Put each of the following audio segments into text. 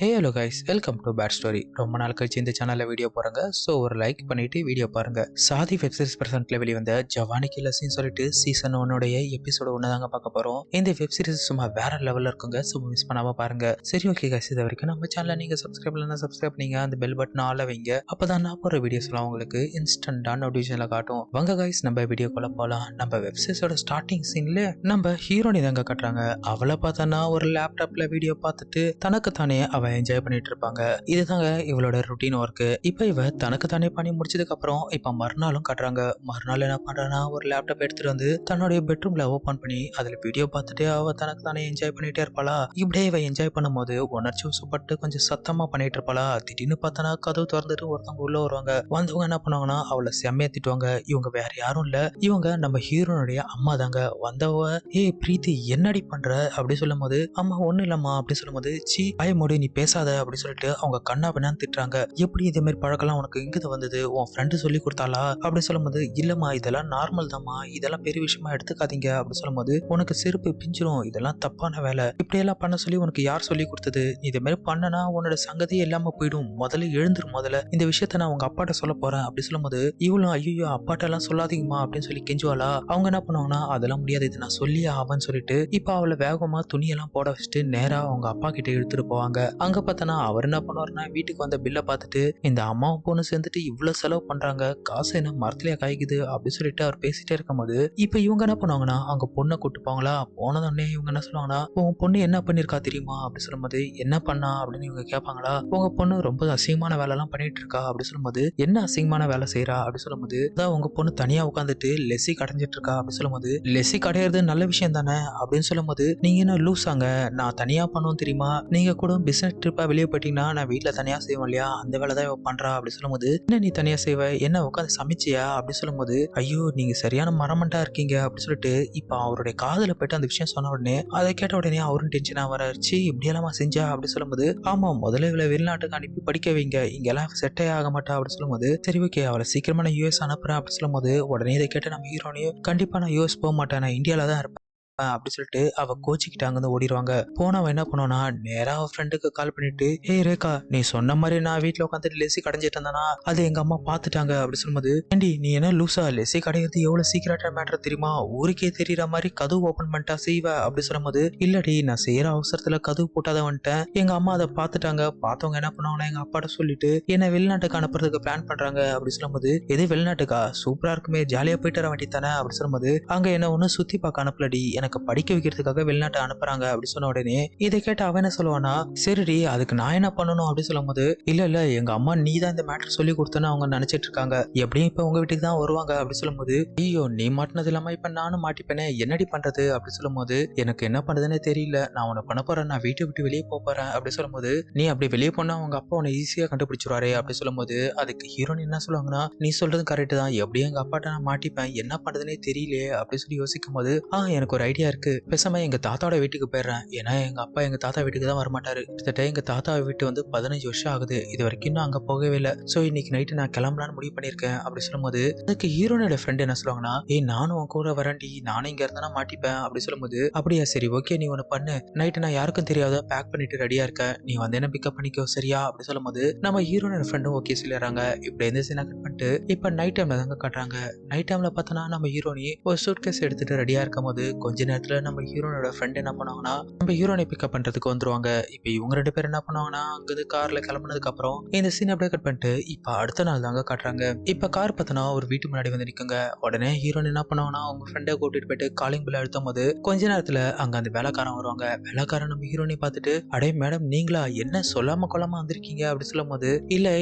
Hey hello guys welcome to bad story ரொம்ப நாள் கழிச்சு இந்த சேனலில் வீடியோ போகிறாங்க ஸோ ஒரு லைக் பண்ணிட்டு வீடியோ பாருங்க. சாதி வெப் சீரிஸ் பிரசன்ட்ல வெளிவந்த ஜவானி கில்லர்ஸ்னு சொல்லிட்டு சீசன் ஒன்னுடைய எபிசோட ஒன்று தாங்க பார்க்க போகிறோம் இந்த வெப் சீரிஸ் சும்மா வேற லெவலில் இருக்குங்க. ஸோ மிஸ் பண்ணாம பாருங்க. சரி ஓகே கைஸ் இது வரைக்கும் நம்ம சேனலை நீங்கள் சப்ஸ்கிரைப் இல்லைனா சப்ஸ்கிரைப் நீங்க அந்த பெல் பட்டன் ஆள வைங்க. அப்போ தான் நான் போகிற வீடியோஸ்லாம் உங்களுக்கு இன்ஸ்டன்டான நோட்டிஃபிகேஷனில் காட்டும். வாங்க கைஸ் நம்ம வீடியோக்குள்ள போகலாம் நம்ம வெப் சீரிஸோட ஸ்டார்டிங் சீன்ல நம்ம ஹீரோனி தாங்க கட்டுறாங்க. அவளை பார்த்தோன்னா ஒரு லேப்டாப்ல வீடியோ பார்த்துட்டு தனக்கு தானே அவ என்ஜாய் பண்ணிட்டு இருப்பாங்க இதுதாங்க இவளோட ருட்டீன் ஒர்க்கு இப்போ இவ தனக்கு தானே பண்ணி முடிச்சதுக்கு அப்புறம் இப்போ மறுநாளும் காட்டுறாங்க. மறுநாள் என்ன பண்றானா ஒரு லேப்டாப் எடுத்துட்டு வந்து தன்னுடைய பெட்ரூம்ல ஓபன் பண்ணி அதுல வீடியோ பார்த்துட்டு அவ தனக்கு தானே என்ஜாய் பண்ணிட்டே இருப்பாளா? இப்படியே இவ என்ஜாய் பண்ணும்போது உணர்ச்சி வசப்பட்டு கொஞ்சம் சத்தமா பண்ணிட்டு இருப்பாளா திடீர்னு பார்த்தனா கதவு திறந்துட்டு ஒருத்தவங்க உள்ள வருவாங்க. வந்தவங்க என்ன பண்ணுவாங்கன்னா அவளை செம்மையா திட்டுவாங்க. இவங்க வேற யாரும் இல்ல. இவங்க நம்ம ஹீரோனுடைய அம்மா தாங்க. வந்தவ ஏய் பிரீத்தி என்னடி பண்ற? அப்படி சொல்லும் போது அம்மா ஒண்ணும் இல்லம்மா. அப்படி சொல்லும்போது சி பயமுடி நீ பேசாத அப்படி சொல்லிட்டு அவங்க கண்ணா பின்னான்னு திட்டுறாங்க. எப்படி இதே மாதிரி பழக்கம்லாம் உனக்கு இங்கிருந்து வந்தது? உன் ஃப்ரெண்டு சொல்லி கொடுத்தாளா? அப்படி சொல்லும்போது இல்லம்மா இதெல்லாம் நார்மல் தாம்மா. இதெல்லாம் பெரிய விஷயமா எடுத்துக்காதீங்க. அப்படி சொல்லும்போது உனக்கு செருப்பு பிஞ்சிரும். இதெல்லாம் தப்பான வேலை. இப்படியெல்லாம் பண்ண சொல்லி உனக்கு யார் சொல்லி கொடுத்தது? இதே மாதிரி பண்ணனா உன்னோட சங்கதியே இல்லாம போயிடும். முதல்ல எழுந்துரும் முதல்ல. இந்த விஷயத்த நான் உங்க அப்பாட்ட சொல்ல போறேன். அப்படி சொல்லும்போது இவளும் ஐயோ அப்பாட்ட எல்லாம் சொல்லாதீங்கம்மா. அப்படின்னு சொல்லி கெஞ்சுவாளா? அவங்க என்ன பண்ணுவாங்கன்னா அதெல்லாம் முடியாது. இதை நான் சொல்லியே ஆவன்னு சொல்லிட்டு இப்போ அவளை வேகமா துணியெல்லாம் போட வச்சுட்டு நேரா அவங்க அப்பா கிட்ட எடுத்துட்டு போவாங்க. அங்க பார்த்தனா அவர் என்ன பண்ணுவாருன்னா வீட்டுக்கு வந்த பில்லை பார்த்துட்டு இந்த அம்மாவும் பொண்ணு சேர்ந்துட்டு இவ்வளவு செலவு பண்றாங்க காசு என்ன மரத்துலயே காய்க்குது அப்படி சொல்லிட்டு அவர் பேசிட்டே இருக்கும்போது இப்ப இவங்க என்ன பண்ணுவாங்கன்னா அங்க பொண்ணை கூட்டுப்பாங்களா போனதுன்னே இவங்க என்ன சொல்லுவாங்கன்னா உங்க பொண்ணு என்ன பண்ணிருக்கா தெரியுமா? அப்படி சொல்லும்போது என்ன பண்ணா? அப்படின்னு இவங்க கேட்பாங்களா? உங்க பொண்ணு ரொம்ப அசிங்கமான வேலை எல்லாம் பண்ணிட்டு இருக்கா அப்படி சொல்லும்போது என்ன அசிங்கமான வேலை செய்யறா அப்படி சொல்லும்போது அதான் உங்க பொண்ணு தனியா உட்காந்துட்டு லெஸ்ஸி கடைஞ்சிட்டு இருக்கா அப்படி சொல்லும்போது லெசி கடையிறது நல்ல விஷயம் தானே? அப்படின்னு சொல்லும்போது நீங்க என்ன லூஸ் ஆங்க நான் தனியா பண்ணுவோம் தெரியுமா? நீங்க கூட பிசினஸ் ட்ரிப்பாக வெளியே போயிட்டீங்கன்னா நான் வீட்டில் தனியாக செய்வோம் இல்லையா? அந்த வேலை தான் பண்ணுறா பண்றா அப்படி சொல்லும்போது என்ன நீ தனியாக செய்வ? என்ன உட்காந்து சமைச்சியா? அப்படி சொல்லும்போது ஐயோ நீங்கள் சரியான மரமண்டா இருக்கீங்க. அப்படி சொல்லிட்டு இப்போ அவருடைய காதுல போயிட்டு அந்த விஷயம் சொன்ன உடனே அதை கேட்ட உடனே அவரும் டென்ஷனா வராச்சு இப்படியெல்லாமா செஞ்சா? அப்படி சொல்லும்போது ஆமாம் முதல்ல இவளை வெளிநாட்டுக்கு அனுப்பி படிக்க வைங்க. இங்கெல்லாம் செட்டே ஆக மாட்டா. அப்படி சொல்லும்போது சரி ஓகே அவளை சீக்கிரமா நான் யூஎஸ் அனுப்புறேன். அப்படி சொல்லும்போது உடனே இதை கேட்டு நம்ம ஹீரோனையும் கண்டிப்பாக நான் யூஎஸ் போக மாட்டேன். நான் இந்தியாவில் தான் இருப்பேன். அப்படி சொல்லிட்டு அவ கோச்சிக்கிட்டு அங்கிருந்து ஓடிடுவாங்க போனவன் என்ன பண்ணுவானா நேரா அவ ஃப்ரெண்டுக்கு கால் பண்ணிட்டு ஏய் ரேகா நீ சொன்ன மாதிரி நான் வீட்டுல உட்காந்துட்டு லெசி கடைஞ்சிட்டு இருந்தேனா அது எங்க அம்மா பாத்துட்டாங்க. அப்படி சொல்லும்போது ஏண்டி நீ என்ன லூசா? லெசி கடையிறது எவ்வளவு சீக்கிரட்டா மேட்டர் தெரியுமா? ஊருக்கே தெரியற மாதிரி கதவு ஓபன் பண்ணிட்டா செய்வ. அப்படி சொல்லும்போது இல்லடி நான் செய்யற அவசரத்துல கதவு போட்டாத வந்துட்டேன். எங்க அம்மா அதை பாத்துட்டாங்க. பார்த்தவங்க என்ன பண்ணுவாங்கன்னா எங்க அப்பாட்ட சொல்லிட்டு என்ன வெளிநாட்டுக்கு அனுப்புறதுக்கு பிளான் பண்றாங்க. அப்படி சொல்லும்போது எது வெளிநாட்டுக்கா? சூப்பரா இருக்குமே ஜாலியா போயிட்டு வர வேண்டியதானே அப்படி சொல்லும்போது அங்க என்ன ஒண்ணு சுத்தி பார்க்க அனுப்பலடி. எனக்கு எனக்கு படிக்க வைக்கிறதுக்காக வெளிநாட்டு அனுப்புறாங்க அப்படின்னு சொன்ன உடனே இதை கேட்டு அவன் என்ன சொல்லுவானா சரிடி அதுக்கு நான் என்ன பண்ணணும்? அப்படின்னு சொல்லும்போது இல்ல இல்ல எங்க அம்மா நீ தான் இந்த மேட்டர் சொல்லி கொடுத்தன்னு அவங்க நினைச்சிட்டு இருக்காங்க. எப்படியும் இப்ப உங்க வீட்டுக்கு தான் வருவாங்க. அப்படின்னு சொல்லும்போது ஐயோ நீ மாட்டினது இல்லாம இப்ப நானும் மாட்டிப்பேனே என்னடி பண்றது? அப்படின்னு சொல்லும்போது எனக்கு என்ன பண்றதுன்னு தெரியல. நான் உன்னை பண்ண போறேன். நான் வீட்டை விட்டு வெளியே போக போறேன். அப்படி சொல்லும்போது நீ அப்படி வெளியே போனா அவங்க அப்பா உன்னை ஈஸியா கண்டுபிடிச்சிருவாரே. அப்படின்னு சொல்லும்போது அதுக்கு ஹீரோயின் என்ன சொல்லுவாங்கன்னா நீ சொல்றது கரெக்ட் தான். எப்படியும் எங்க அப்பாட்ட நான் மாட்டிப்பேன். என்ன பண்றதுனே தெரியலையே. அப்படின்னு சொல்லி யோசிக்கும் போது ஆ எனக்கு ஒரு ஐடியா இருக்கு. பேசாம எங்க தாத்தாவோட வீட்டுக்கு போயிடுறேன். ஏன்னா எங்க அப்பா எங்க தாத்தா வீட்டுக்கு தான் வரமாட்டாரு. கிட்டத்தட்ட எங்க தாத்தா வீட்டு வந்து பதினஞ்சு வருஷம் ஆகுது. இது வரைக்கும் இன்னும் அங்க போகவே இல்லை. சோ இன்னைக்கு நைட்டு நான் கிளம்பலான்னு முடிவு பண்ணிருக்கேன் அப்படி சொல்லும்போது அதுக்கு ஹீரோனோட ஃப்ரெண்ட் என்ன சொல்லுவாங்கன்னா ஏய் நானும் உன் கூட வரேன்டி. நானும் இங்க இருந்தா மாட்டிப்பேன். அப்படி சொல்லும்போது அப்படியா சரி ஓகே நீ ஒன்னு பண்ணு. நைட்டு நான் யாருக்கும் தெரியாத பேக் பண்ணிட்டு ரெடியா இருக்கேன் நீ வந்து என்ன பிக்கப் பண்ணிக்கோ சரியா? அப்படி சொல்லும்போது நம்ம ஹீரோனோட ஃப்ரெண்டும் ஓகே சொல்லிடுறாங்க. இப்படி எந்த சீனா கட் பண்ணிட்டு இப்ப நைட் டைம்ல தாங்க காட்டுறாங்க. நைட் டைம்ல பார்த்தோன்னா நம்ம ஹீரோனி ஒரு சூட் கேஸ் எடுத்துட்டு ரெடியா இருக்கும் போது கொஞ்ச நேரத்தில் நம்ம ஹீரோனோட ஃப்ரெண்ட் என்ன பண்ணுவாங்கன்னா நம்ம ஹீரோனை பிக்கப் பண்ணுறதுக்கு வந்துருவாங்க. இப்போ இவங்க ரெண்டு பேரும் என்ன பண்ணுவாங்கன்னா அங்கேருந்து கார்ல கிளம்புனதுக்கு அப்புறம் இந்த சீன் அப்படியே கட் பண்ணிட்டு இப்போ அடுத்த நாள் தாங்க காட்டுறாங்க. இப்போ கார் பார்த்தோன்னா ஒரு வீட்டு முன்னாடி வந்து நிற்குங்க உடனே ஹீரோன் என்ன பண்ணுவாங்கன்னா அவங்க ஃப்ரெண்டை கூட்டிட்டு போயிட்டு காலிங் பில் அழுத்தும் போது கொஞ்ச நேரத்தில் அங்கே அந்த வேலைக்காரன் வருவாங்க. வேலைக்காரன் நம்ம ஹீரோனை பார்த்துட்டு அடே மேடம் நீங்களா? என்ன சொல்லாம கொள்ளாம வந்திருக்கீங்க? அப்படின்னு சொல்லும் போது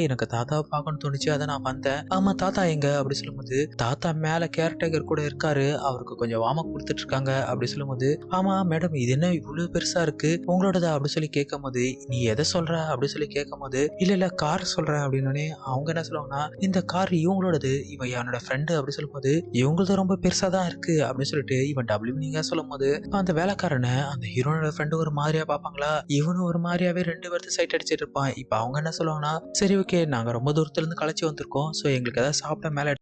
எனக்கு தாத்தாவை பார்க்கணும்னு தோணுச்சு அதை நான் வந்தேன். ஆமா தாத்தா எங்க? அப்படின்னு சொல்லும்போது தாத்தா மேல கேர்டேக்கர் கூட இருக்காரு. அவருக்கு கொஞ்சம் வாம கொடுத்துட்டு இருக்காங்க. அப்படி சொல்லும்போது ஆமா மேடம் இது என்ன இவ்வளவு பெருசா இருக்கு? உங்களோடதா? அப்படி சொல்லி கேட்கும் போது நீ எதை சொல்ற? அப்படி சொல்லி கேட்கும் போது இல்ல இல்ல கார் சொல்றேன். அப்படின்னு அவங்க என்ன சொல்லுவாங்கன்னா இந்த கார் இவங்களோடது இவன் என்னோட ஃப்ரெண்டு அப்படி சொல்லும்போது இவங்களது ரொம்ப பெருசா தான் இருக்கு. அப்படின்னு சொல்லிட்டு இவன் டபிள்யூ நீங்க சொல்லும் போது அந்த வேலைக்காரனை அந்த ஹீரோனோட ஃப்ரெண்டு ஒரு மாதிரியா பார்ப்பாங்களா? இவனும் ஒரு மாதிரியாவே ரெண்டு பேர்த்து சைட் அடிச்சிட்டு இருப்பான். இப்போ அவங்க என்ன சொல்லுவாங்கன்னா சரி ஓகே நாங்க ரொம்ப தூரத்துல இருந்து களைச்சி வந்திருக்கோம். ஸோ எங்களுக்கு ஏதாவது சாப்பிட மேல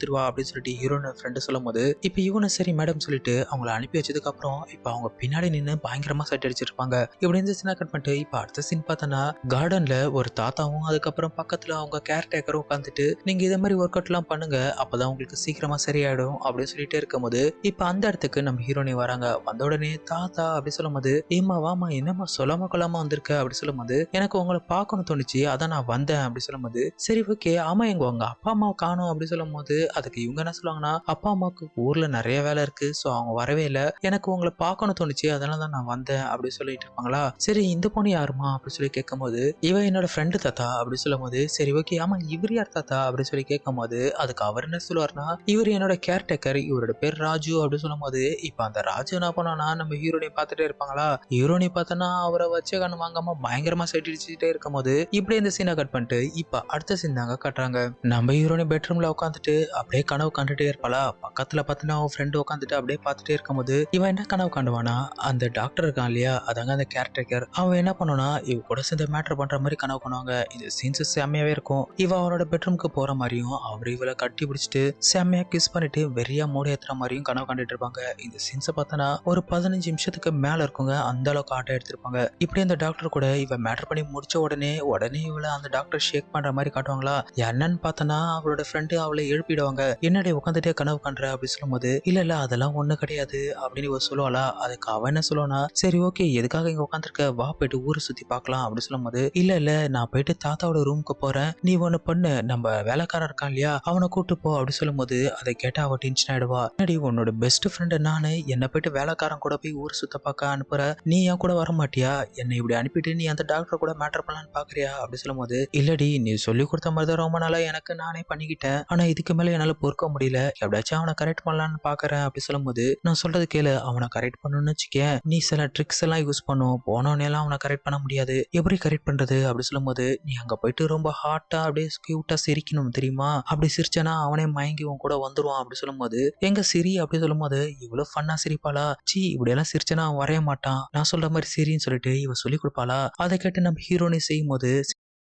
எடுத்துட்டு வா அப்படின்னு சொல்லிட்டு ஹீரோனோட ஃப்ரெண்டு சொல்லும் போது இப்போ இவனை சரி மேடம் சொல்லிட்டு அவங்கள அனுப்பி வச்சதுக்கு அப்புறம் இப்போ அவங்க பின்னாடி நின்று பயங்கரமா சட்டை அடிச்சிருப்பாங்க. இப்படி இருந்துச்சுன்னா கட் பண்ணிட்டு இப்போ அடுத்த சீன் பார்த்தோன்னா கார்டன்ல ஒரு தாத்தாவும் அதுக்கப்புறம் பக்கத்துல அவங்க கேர் டேக்கரும் உட்காந்துட்டு நீங்க இதே மாதிரி ஒர்க் அவுட்லாம் பண்ணுங்க அப்பதான் உங்களுக்கு சீக்கிரமா சரியாயிடும் அப்படின்னு சொல்லிட்டே இருக்கும்போது இப்போ அந்த இடத்துக்கு நம்ம ஹீரோனி வராங்க. வந்த உடனே தாத்தா அப்படி சொல்லும்போது ஏமா வாமா என்னம்மா சொல்லாம கொள்ளாம வந்திருக்க? அப்படி சொல்லும்போது எனக்கு உங்களை பார்க்கணும் தோணுச்சு அதான் நான் வந்தேன் அப்படி சொல்லும்போது சரி ஓகே ஆமா எங்க உங்க அப்பா அம்மா காணும் அப்படி சொல்லும்போது அதுக்கு இவங்க என்ன சொல்லுவாங்கன்னா அப்பா அம்மாவுக்கு ஊர்ல நிறைய வேலை இருக்கு. ஸோ அவங்க வரவே இல்லை. எனக்கு உங்களை பார்க்கணும் தோணுச்சு. அதனால தான் நான் வந்தேன். அப்படி சொல்லிட்டு இருப்பாங்களா? சரி இந்த பொண்ணு யாருமா அப்படின்னு சொல்லி கேட்கும்போது இவன் என்னோட ஃப்ரெண்டு தாத்தா. அப்படி சொல்லும்போது சரி ஓகே ஆமா இவர் யார் தாத்தா? அப்படின்னு சொல்லி கேட்கும் போது அதுக்கு அவர் என்ன சொல்லுவார்னா இவர் என்னோட கேர்டேக்கர் இவரோட பேர் ராஜு. அப்படின்னு சொல்லும் போது இப்போ அந்த ராஜு என்ன பண்ணோம்னா நம்ம ஹீரோனை பார்த்துட்டே இருப்பாங்களா? ஹீரோனை பார்த்தோன்னா அவரை வச்ச கண்ணு வாங்காம பயங்கரமா சட்டிச்சுட்டே அடிச்சுட்டே இருக்கும்போது இப்படி இந்த சீனை கட் பண்ணிட்டு இப்ப அடுத்த சீன் தாங்க கட்டுறாங்க. நம்ம ஹீரோனி பெட்ரூம்ல உட்காந்துட்டு அப்படியே கனவு கண்டுட்டே இருப்பாளா? பக்கத்துல பார்த்தீங்கன்னா அவன் ஃப்ரெண்டு உட்காந்துட்டு அப்படியே பார்த்துட்டே இருக்கும்போது இவன் என்ன கனவு காண்டுவானா அந்த டாக்டர் இருக்கான் இல்லையா? அதாங்க அந்த கேர்டேக்கர் அவன் என்ன பண்ணுனா இவ கூட சேர்ந்து மேட்டர் பண்ற மாதிரி கனவு பண்ணுவாங்க இது சீன்ஸ் செம்மையாவே இருக்கும். இவ அவனோட பெட்ரூம்க்கு போற மாதிரியும் அவர் இவளை கட்டி பிடிச்சிட்டு செம்மையா கிஸ் பண்ணிட்டு வெறியா மூடி ஏத்துற மாதிரியும் கனவு கண்டுட்டு இருப்பாங்க. இந்த சீன்ஸை பார்த்தனா ஒரு பதினஞ்சு நிமிஷத்துக்கு மேல இருக்குங்க. அந்த அளவுக்கு ஆட்டம் எடுத்திருப்பாங்க. இப்படி அந்த டாக்டர் கூட இவ மேட்டர் பண்ணி முடிச்ச உடனே உடனே இவளை அந்த டாக்டர் ஷேக் பண்ற மாதிரி காட்டுவாங்களா? என்னன்னு பார்த்தனா அவளோட ஃப்ரெண்டு அவளை எழுப்பிடுவாங்க என்னடி உட்காந்துட்டே கனவு கண்ற? அப்படின்னு சொல்லும்போது இல்ல இல்ல அதெல்லாம் ஒண்ணு கிடையாது. அப்படின்னு சொல்லுவாளா அதுக்கு அவன் என்ன சொல்லுவானா சரி ஓகே எதுக்காக இங்க உட்காந்துருக்க வா போயிட்டு ஊரை சுத்தி பார்க்கலாம். அப்படின்னு சொல்லும்போது இல்ல இல்ல நான் போயிட்டு தாத்தாவோட ரூமுக்கு போறேன். நீ ஒண்ணு பண்ணு. நம்ம வேலைக்காரன் இருக்கான் இல்லையா அவனை கூட்டு போ. அப்படி சொல்லும்போது அதை கேட்டா அவ டென்ஷன் ஆயிடுவா. என்னடி உன்னோட பெஸ்ட் ஃப்ரெண்டு நானு? என்ன போயிட்டு வேலைக்காரன் கூட போய் ஊர் சுத்த பார்க்க அனுப்புற? நீ ஏன் கூட வர மாட்டியா? என்னை இப்படி அனுப்பிட்டு நீ அந்த டாக்டர் கூட மேட்டர் பண்ணலான்னு பாக்குறியா? அப்படி சொல்லும்போது இல்லடி நீ சொல்லி கொடுத்த மாதிரி தான் ரொம்ப நாளா எனக்கு நானே பண்ணிக்கிட்டேன். ஆனா இதுக்கு மேல என்னால் பொறுக்க முடியல. எப்படியாச்சும் அவனை கரெக்ட் பண்ணலான்னு பாக்குறேன் அப்படி சொல்லும்போது நான் சொல்றது கேளு. அவனை கரெக்ட் பண்ணணும்னு வச்சுக்கேன். நீ சில ட்ரிக்ஸ் எல்லாம் யூஸ் பண்ணும். போனவனே எல்லாம் அவனை கரெக்ட் பண்ண முடியாது. எப்படி கரெக்ட் பண்றது? அப்படி சொல்லும்போது நீ அங்க போயிட்டு ரொம்ப ஹாட்டா அப்படியே கியூட்டா சிரிக்கணும் தெரியுமா? அப்படி சிரிச்சனா அவனே மயங்கி உன் கூட வந்துருவான் அப்படி சொல்லும்போது எங்க சிரி? அப்படி சொல்லும்போது இவ்வளவு ஃபன்னா சிரிப்பாளா? சி இப்படி எல்லாம் சிரிச்சனா அவன் வரைய மாட்டான். நான் சொல்ற மாதிரி சிரின்னு சொல்லிட்டு இவ சொல்லி கொடுப்பாளா? அதை கேட்டு நம்ம ஹீரோனே செய்யும் போது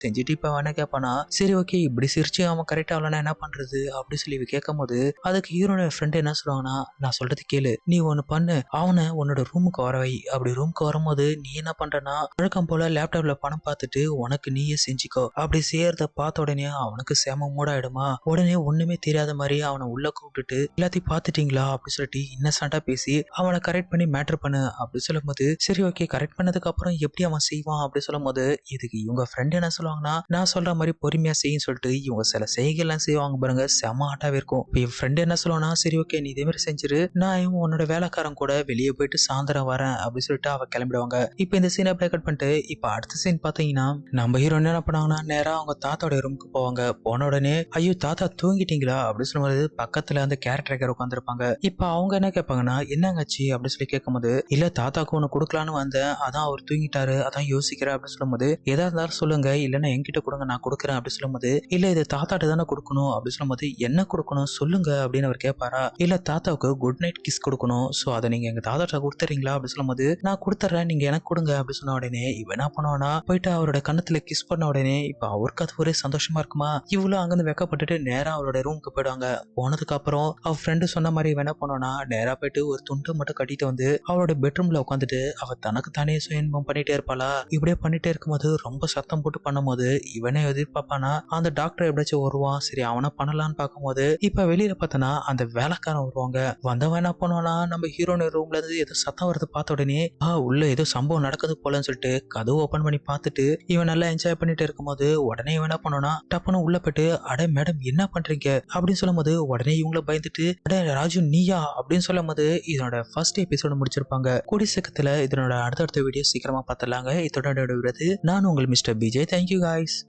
செஞ்சுட்டு இப்போ வேணா கேட்பானா சரி ஓகே இப்படி சிரிச்சு அவன் கரெக்ட் ஆகலன்னா என்ன பண்றது? அப்படின்னு சொல்லி கேட்கும் போது அதுக்கு ஹீரோனோட ஃப்ரெண்ட் என்ன சொல்லுவாங்கன்னா நான் சொல்றது கேளு. நீ ஒன்று பண்ணு. அவனை உன்னோட ரூமுக்கு வர வை. அப்படி ரூமுக்கு வரும்போது நீ என்ன பண்றனா வழக்கம் போல லேப்டாப்ல பணம் பார்த்துட்டு உனக்கு நீயே செஞ்சுக்கோ. அப்படி செய்யறத பார்த்த உடனே அவனுக்கு செம மூடாயிடுமா? உடனே ஒண்ணுமே தெரியாத மாதிரி அவனை உள்ள கூப்பிட்டுட்டு எல்லாத்தையும் பார்த்துட்டீங்களா? அப்படின்னு சொல்லிட்டு இன்னசென்ட்டா பேசி அவனை கரெக்ட் பண்ணி மேட்டர் பண்ணு. அப்படி சொல்லும்போது சரி ஓகே கரெக்ட் பண்ணதுக்கு அப்புறம் எப்படி அவன் செய்வான்? அப்படி சொல்லும்போது இதுக்கு இவங்க ஃப்ரெண்ட் என்ன சொல்லுவாங்கன்னா நான் சொல்ற மாதிரி பொறுமையா செய்யும் சொல்லிட்டு இவங்க சில செய்கைலாம் செய்வாங்க பாருங்க. செம ஆட்டாவே இருக்கும். இப்போ என் ஃப்ரெண்டு என்ன சொல்லுவானா சரி ஓகே நீ இதே மாதிரி செஞ்சிரு. நான் இவன் உன்னோட வேலைக்காரன் கூட வெளியே போயிட்டு சாயந்தரம் வரேன் அப்படின்னு சொல்லிட்டு அவ கிளம்பிடுவாங்க. இப்போ இந்த சீனை ப்ளே கட் பண்ணிட்டு இப்போ அடுத்த சீன் பார்த்தீங்கன்னா நம்ம ஹீரோ என்ன பண்ணாங்கன்னா நேரா அவங்க தாத்தாவோட ரூமுக்கு போவாங்க. போன உடனே ஐயோ தாத்தா தூங்கிட்டீங்களா? அப்படின்னு சொல்லும்போது பக்கத்துல அந்த கேரக்டர் உட்காந்துருப்பாங்க இப்போ அவங்க என்ன கேட்பாங்கன்னா என்னங்கச்சி அப்படின்னு சொல்லி கேட்கும்போது இல்ல தாத்தாக்கு ஒன்று கொடுக்கலான்னு வந்தேன். அதான் அவர் தூங்கிட்டாரு. அதான் யோசிக்கிறேன் அப்படின்னு சொல்லும்போது எதா இருந்தாலும் சொல்லுங்க. இல்லைன்னா என்கிட்ட கொடுங்க நான் கொடுக்குறேன் அப்படி சொல்லும்போது இல்ல இது தாத்தாட்ட தானே கொடுக்கணும். அப்படி சொல்லும்போது என்ன கொடுக்கணும்? சொல்லுங்க. அப்படின்னு அவர் கேட்பாரா இல்ல தாத்தாவுக்கு குட் நைட் கிஸ் கொடுக்கணும். ஸோ அதை நீங்க எங்க தாத்தாட்ட கொடுத்துறீங்களா? அப்படி சொல்லும்போது நான் கொடுத்துறேன் நீங்க எனக்கு கொடுங்க. அப்படி சொன்ன உடனே இவன் என்ன பண்ணுவானா போயிட்டு அவரோட கண்ணத்துல கிஸ் பண்ண உடனே இப்ப அவருக்கு அது ஒரே சந்தோஷமா இருக்குமா? இவ்வளவு அங்கிருந்து வெக்கப்பட்டுட்டு நேரா அவரோட ரூமுக்கு போயிடுவாங்க. போனதுக்கு அப்புறம் அவ ஃப்ரெண்டு சொன்ன மாதிரி இவன் என்ன பண்ணுவானா நேரா போயிட்டு ஒரு துண்டு மட்டும் கட்டிட்டு வந்து அவளோட பெட்ரூம்ல உட்காந்துட்டு அவ தனக்கு தானே சுயன்பம் பண்ணிட்டே இருப்பாளா? இப்படியே பண்ணிட்டே இருக்கும்போது ரொம்ப சத்தம் போட்டு பார்க்கும்போது இவனே எதிர்பார்ப்பானா? அந்த டாக்டர் எப்படியாச்சும் வருவான். சரி அவனை பண்ணலான்னு பார்க்கும்போது இப்ப வெளியில பார்த்தனா அந்த வேலைக்காரன் வருவாங்க. வந்தவன் என்ன பண்ணுவானா நம்ம ஹீரோயின் ரூம்ல இருந்து ஏதோ சத்தம் வருது பார்த்த உடனே ஆ உள்ள ஏதோ சம்பவம் நடக்குது போலன்னு சொல்லிட்டு கதவு ஓபன் பண்ணி பார்த்துட்டு இவன் நல்லா என்ஜாய் பண்ணிட்டு இருக்கும்போது உடனே இவன் என்ன பண்ணுவானா டப்புன்னு உள்ள போயிட்டு அட மேடம் என்ன பண்றீங்க? அப்படின்னு சொல்லும்போது உடனே இவங்கள பயந்துட்டு அட ராஜு நீயா? அப்படின்னு சொல்லும்போது இதனோட ஃபர்ஸ்ட் எபிசோடு முடிச்சிருப்பாங்க. கூடி சீக்கிரத்துல இதனோட அடுத்தடுத்த வீடியோ சீக்கிரமா பார்த்துடலாங்க. இதோட விடுறது நான் உங்கள் mister PJ thank you you guys.